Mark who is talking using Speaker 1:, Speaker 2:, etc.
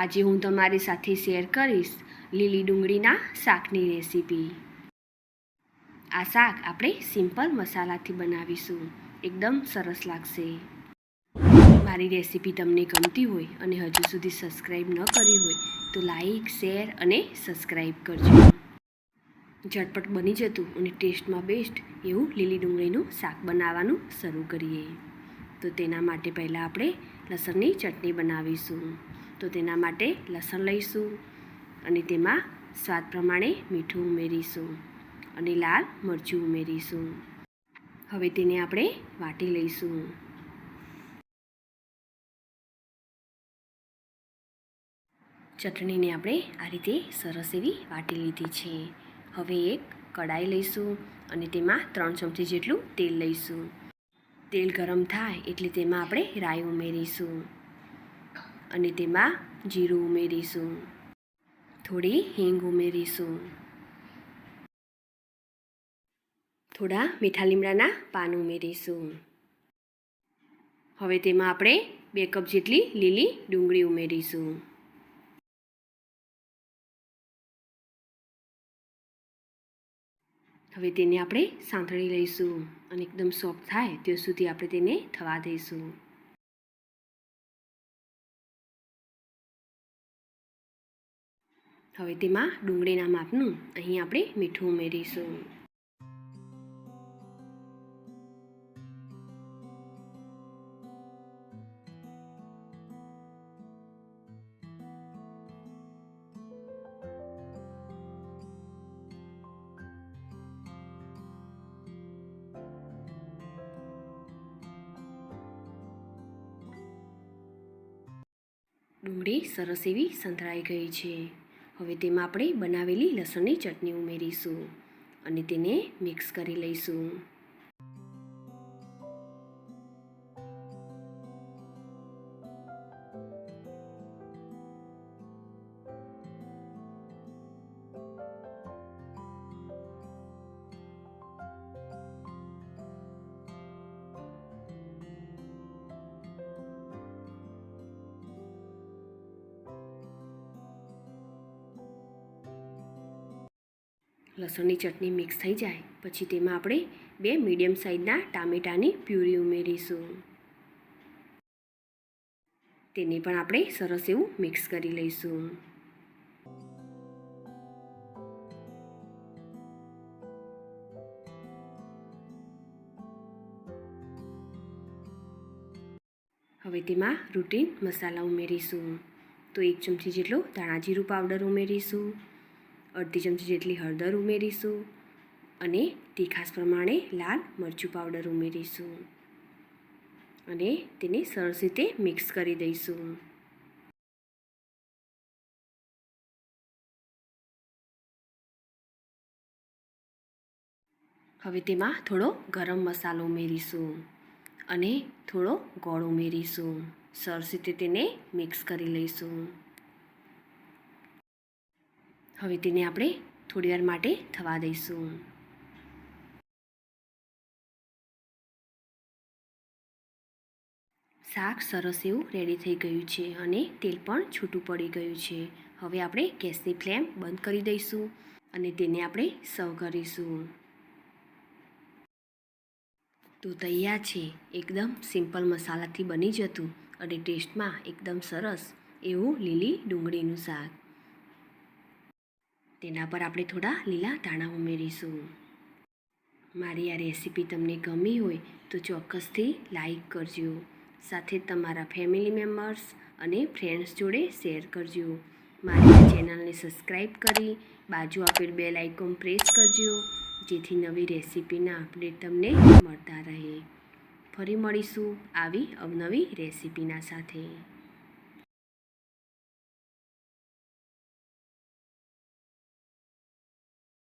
Speaker 1: આજે હું તમારી સાથે શેર કરીશ લીલી ડુંગળીના શાકની રેસીપી. આ શાક આપણે સિમ્પલ મસાલાથી બનાવીશું. એકદમ સરસ લાગશે. મારી રેસીપી તમને ગમતી હોય અને હજુ સુધી સબસ્ક્રાઈબ ન કરી હોય તો લાઈક, શેર અને સબસ્ક્રાઈબ કરજો. ઝટપટ બની જતું અને ટેસ્ટમાં બેસ્ટ એવું લીલી ડુંગળીનું શાક બનાવવાનું શરૂ કરીએ. તો તેના માટે પહેલાં આપણે લસણની ચટણી બનાવીશું. તો તેના માટે લસણ લઈશું અને તેમાં સ્વાદ પ્રમાણે મીઠું ઉમેરીશું અને લાલ મરચું ઉમેરીશું. હવે તેને આપણે વાટી લઈશું. ચટણીને આપણે આ રીતે સરસ એવી વાટી લીધી છે. હવે એક કડાઈ લઈશું અને તેમાં ત્રણ ચમચી જેટલું તેલ લઈશું. તેલ ગરમ થાય એટલે તેમાં આપણે રાઈ ઉમેરીશું. અને તેમાં જીરું ઉમેરીશું. થોડી હિંગ ઉમેરીશું. થોડા મીઠા લીમડાના પાન ઉમેરીશું. હવે તેમાં આપણે બે કપ જેટલી લીલી ડુંગળી ઉમેરીશું. હવે તેને આપણે સાંતળી લઈશું અને એકદમ સોફ્ટ થાય ત્યાં સુધી આપણે તેને થવા દઈશું. હવે તેમાં ડુંગળીના માપનું અહીં આપણે મીઠું ઉમેરીશું. ડુંગળી સરસ એવી સંતળાઈ ગઈ છે. હવે તેમાં આપણે બનાવેલી લસણની ચટણી ઉમેરીશું અને તેને મિક્સ કરી લઈશું. લસણની ચટણી મિક્સ થઈ જાય, પછી તેમાં આપણે બે મીડિયમ સાઇઝના ટામેટાની પ્યુરી ઉમેરીશું. તેને પણ આપણે સરસ એવું મિક્સ કરી લઈશું. હવે તેમાં રૂટીન મસાલા ઉમેરીશું. તો એક ચમચી જેટલો ધાણા જીરું પાવડર ઉમેરીશું. અડધી ચમચી જેટલી હળદર ઉમેરીશું અને તીખાસ પ્રમાણે લાલ મરચું પાવડર ઉમેરીશું અને તેને સરસ રીતે મિક્સ કરી દઈશું. હવે તેમાં થોડો ગરમ મસાલો ઉમેરીશું અને થોડો ગોળ ઉમેરીશું. સરસ રીતે તેને મિક્સ કરી લઈશું. હવે તેને આપણે થોડીવાર માટે થવા દઈશું. શાક સરસ એવું રેડી થઈ ગયું છે અને તેલ પણ છૂટું પડી ગયું છે. હવે આપણે ગેસની ફ્લેમ બંધ કરી દઈશું અને તેને આપણે સર્વ કરીશું. તો તૈયાર છે. એકદમ સિમ્પલ મસાલાથી બની જતું અને ટેસ્ટમાં એકદમ સરસ એવું લીલી ડુંગળીનું શાક. તેના પર આપણે થોડા લીલા ધાણા ઉમેરીશું. મારી આ રેસીપી તમને ગમી હોય તો ચોક્કસથી લાઈક કરજો. સાથે તમારા ફેમિલી મેમ્બર્સ અને ફ્રેન્ડ્સ જોડે શેર કરજો. મારી ચેનલને સબસ્ક્રાઈબ કરી બાજુ આપેલ બેલ આઇકોન પ્રેસ કરજો, જેથી નવી રેસીપીના અપડેટ તમને મળતા રહે. ફરી મળીશું આવી અવનવી રેસીપીના સાથે.